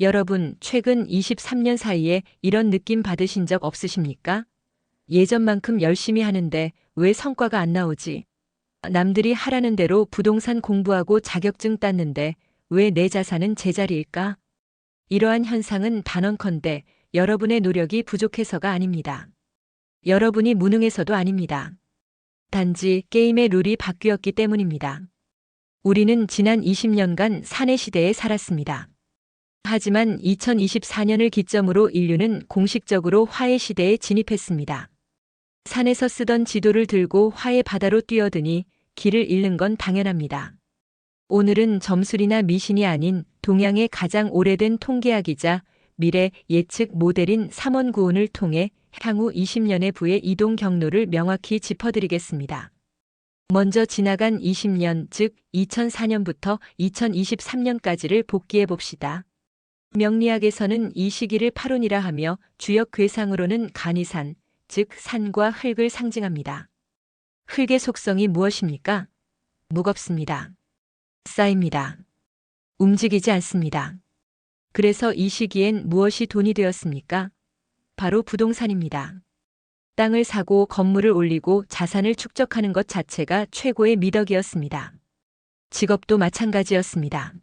여러분, 최근 23년 사이에 이런 느낌 받으신 적 없으십니까? 예전만큼 열심히 하는데 왜 성과가 안 나오지? 남들이 하라는 대로 부동산 공부하고 자격증 땄는데 왜 내 자산은 제자리일까? 이러한 현상은 단언컨대 여러분의 노력이 부족해서가 아닙니다. 여러분이 무능해서도 아닙니다. 단지 게임의 룰이 바뀌었기 때문입니다. 우리는 지난 20년간 사내 시대에 살았습니다. 하지만 2024년을 기점으로 인류는 공식적으로 화해 시대에 진입했습니다. 산에서 쓰던 지도를 들고 화해 바다로 뛰어드니 길을 잃는 건 당연합니다. 오늘은 점술이나 미신이 아닌 동양의 가장 오래된 통계학이자 미래 예측 모델인 삼원구운을 통해 향후 20년의 부의 이동 경로를 명확히 짚어드리겠습니다. 먼저 지나간 20년, 즉 2004년부터 2023년까지를 복기해 봅시다. 명리학에서는 이 시기를 파론이라 하며 주역 괴상으로는 간이산, 즉 산과 흙을 상징합니다. 흙의 속성이 무엇입니까? 무겁습니다. 쌓입니다. 움직이지 않습니다. 그래서 이 시기엔 무엇이 돈이 되었습니까? 바로 부동산입니다. 땅을 사고 건물을 올리고 자산을 축적하는 것 자체가 최고의 미덕이었습니다. 직업도 마찬가지였습니다.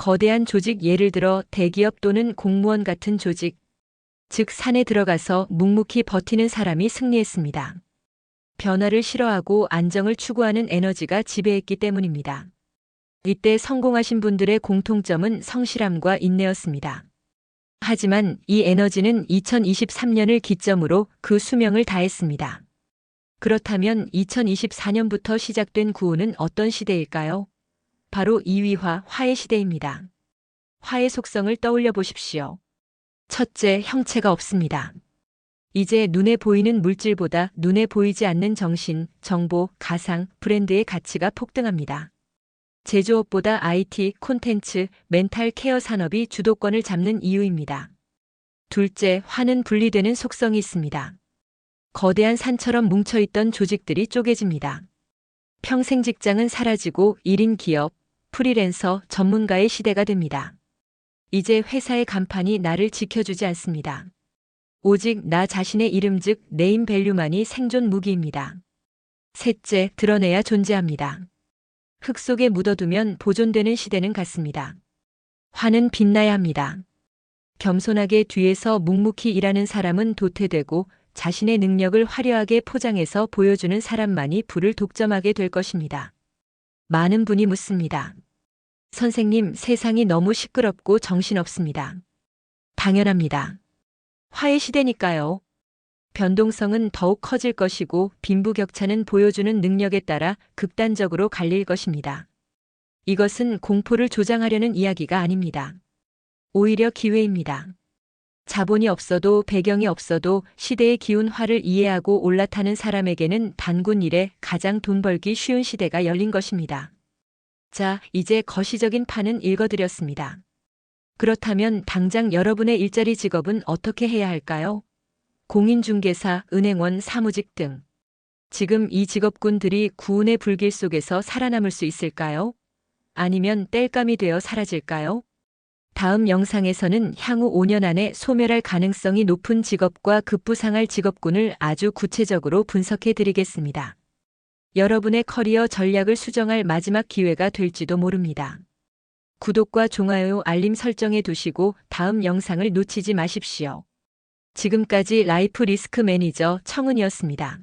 거대한 조직 예를 들어 대기업 또는 공무원 같은 조직, 즉 산에 들어가서 묵묵히 버티는 사람이 승리했습니다. 변화를 싫어하고 안정을 추구하는 에너지가 지배했기 때문입니다. 이때 성공하신 분들의 공통점은 성실함과 인내였습니다. 하지만 이 에너지는 2023년을 기점으로 그 수명을 다했습니다. 그렇다면 2024년부터 시작된 구호는 어떤 시대일까요? 바로 이위화 화해 시대입니다. 화해 속성을 떠올려 보십시오. 첫째, 형체가 없습니다. 이제 눈에 보이는 물질보다 눈에 보이지 않는 정신, 정보, 가상, 브랜드의 가치가 폭등합니다. 제조업보다 IT, 콘텐츠, 멘탈 케어 산업이 주도권을 잡는 이유입니다. 둘째, 화는 분리되는 속성이 있습니다. 거대한 산처럼 뭉쳐있던 조직들이 쪼개집니다. 평생 직장은 사라지고 1인 기업, 프리랜서, 전문가의 시대가 됩니다. 이제 회사의 간판이 나를 지켜주지 않습니다. 오직 나 자신의 이름 즉 네임 밸류만이 생존 무기입니다. 셋째, 드러내야 존재합니다. 흙 속에 묻어두면 보존되는 시대는 같습니다. 화는 빛나야 합니다. 겸손하게 뒤에서 묵묵히 일하는 사람은 도태되고 자신의 능력을 화려하게 포장해서 보여주는 사람만이 불을 독점하게 될 것입니다. 많은 분이 묻습니다. 선생님, 세상이 너무 시끄럽고 정신없습니다. 당연합니다. 화해 시대니까요. 변동성은 더욱 커질 것이고 빈부격차는 보여주는 능력에 따라 극단적으로 갈릴 것입니다. 이것은 공포를 조장하려는 이야기가 아닙니다. 오히려 기회입니다. 자본이 없어도 배경이 없어도 시대의 기운 화를 이해하고 올라타는 사람에게는 단군 일에 가장 돈 벌기 쉬운 시대가 열린 것입니다. 자, 이제 거시적인 판은 읽어드렸습니다. 그렇다면 당장 여러분의 일자리 직업은 어떻게 해야 할까요? 공인중개사, 은행원, 사무직 등. 지금 이 직업군들이 구운의 불길 속에서 살아남을 수 있을까요? 아니면 땔감이 되어 사라질까요? 다음 영상에서는 향후 5년 안에 소멸할 가능성이 높은 직업과 급부상할 직업군을 아주 구체적으로 분석해 드리겠습니다. 여러분의 커리어 전략을 수정할 마지막 기회가 될지도 모릅니다. 구독과 좋아요 알림 설정해 두시고 다음 영상을 놓치지 마십시오. 지금까지 라이프 리스크 매니저 청은이었습니다.